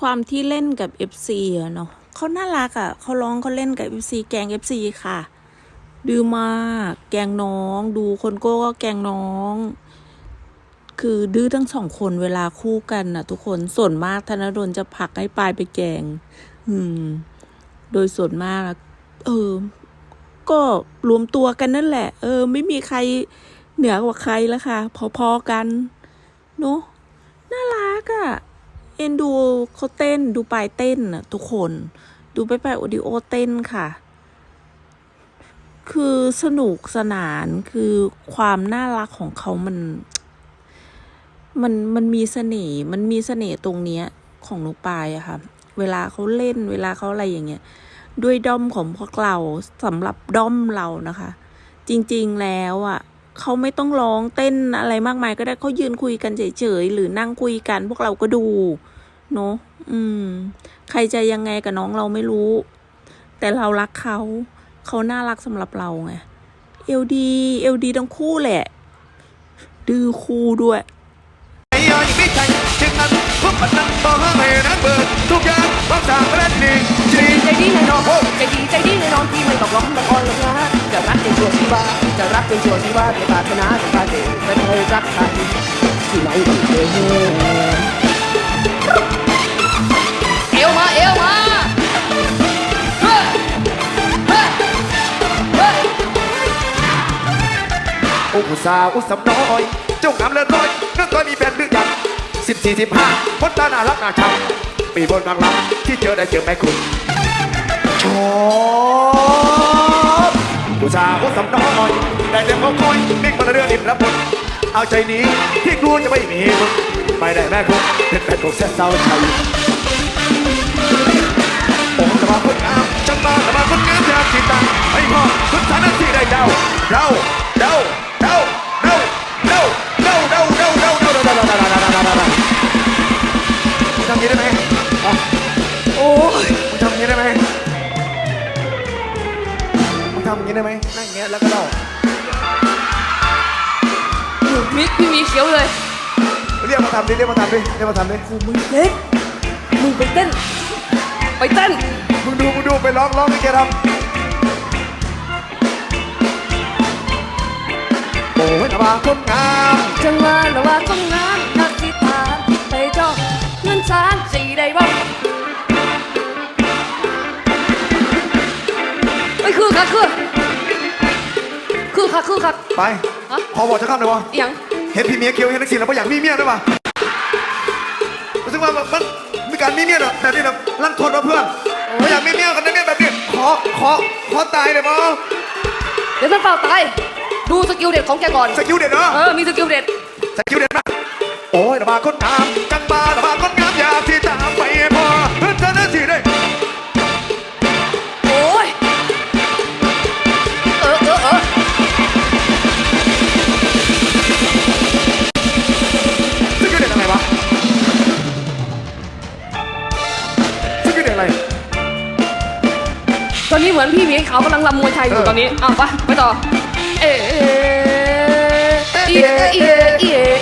ความที่เล่นกับ FC อะเนาะเขาน่ารักอะเขาร้องเขาเล่นกับ FC แกง FC ค่ะดื้อมากแกงน้อง ดูคนโก้ก็แกงน้อง คือดื้อทั้งสองคนเวลาคู่กันน่ะทุกคนส่วนมากธนดลจะผลักให้ปลายไปแกง อืม โดยส่วนมากอะเออ ก็รวมตัวกันนั่นแหละ เออ ไม่มีใครเหนือกว่าใครแล้วค่ะ พอๆกัน เนาะน่ารักอะ่ะ เอ็นดูเขาเต้นดูปลายเต้นอะทุกคน ดูไปไปโอดิโอเต้นค่ะ คือสนุกสนานคือความน่ารักของเขามัน มันมันมีเสน่ห์มันมีเสน่ห์ตรงเนี้ยของนุกปายอะค่ะ เวลาเขาเล่นเวลาเขาอะไรอย่างเงี้ยด้วยด้อมของพวกเราสำหรับด้อมเรานะคะ จริง ๆแล้วอะ เขาไม่ต้องร้องเต้นอะไรมากมายก็ได้เขายืนคุยกันเฉยๆหรือนั่งคุยกัน พวกเราก็ดูเนาะอืม ใครจะยังไงกับน้องเราไม่รู้ แต่เรารักเขาเขาน่ารักสำหรับเราไงเอลดีเอลดีทั้งคู่แหละ ดื้อคู่ด้วย จะรักจนชั่วชีวาจะปรารถนาจะปรารถนาไม่เคยรักใครที่ไหนก็เคยเอวมาเอวมาเฮ้เฮ้เฮ้โอ้ผู้สาวสำน้อยเจ้างามเลิศร้อยนั่นก็มีแฟนหรือยังสิบสี่สิบห้าคนตาน่ารักน่าชังปีบนบางลำที่เจอได้เจอแม่คุณชอบ ผู้ชาวสำน้อยได้แต่เขาคอยนิ่งมาเรื่องอินรับผลเอาใจนี้ที่กลัวจะไม่มีมึงไปได้แม่คงเป็นแฟนของแซ่เศร้าใจ นี้ได้ไหมนั่งอย่างเงี้ยแล้วก็เดามิกพี่มีเขียวเลยเรียกมาทำดิเรียกมาทำดิเรียกมาทำดิมึงเล็กมึงไปเต้น ไปเต้นมึงดูมึงดูไปร้องร้องให้แกทำโอ้ยแต่มาคนงามจังว่าละว่าต้องงานอธิษฐานไปเจ้าเงินสามสี่ได้บ้าง คือค่ะคือค่ะไปฮะ ขอบอกจะข้ามเลยวะอหยังเห็นพี่เมียเคี้ยวเห็นนักศิลป์แล้วก็อยากมีเมียด้วยป่ะรู้สึกว่ามันมันมีการมีเมียแบบแบบนี้แบบลั่นทนมาเพื่อนไม่อยากมีเมียกันนะเมียแบบนี้ขอขอขอตายเลยมั้งเดี๋ยวมันเปล่าตาย ดูสกิลเด็ดของแกก่อน สกิลเด็ดเนาะเออ มีสกิลเด็ด สกิลเด็ดนะโอ้ยระบาคนงามจังบาระบาคน ไรตอนนี้เหมือนพี่หมีขากำลังลำมวยไทยอยู่ตอนนี้อ้าวไปไปต่อ เอะเอะเอะเ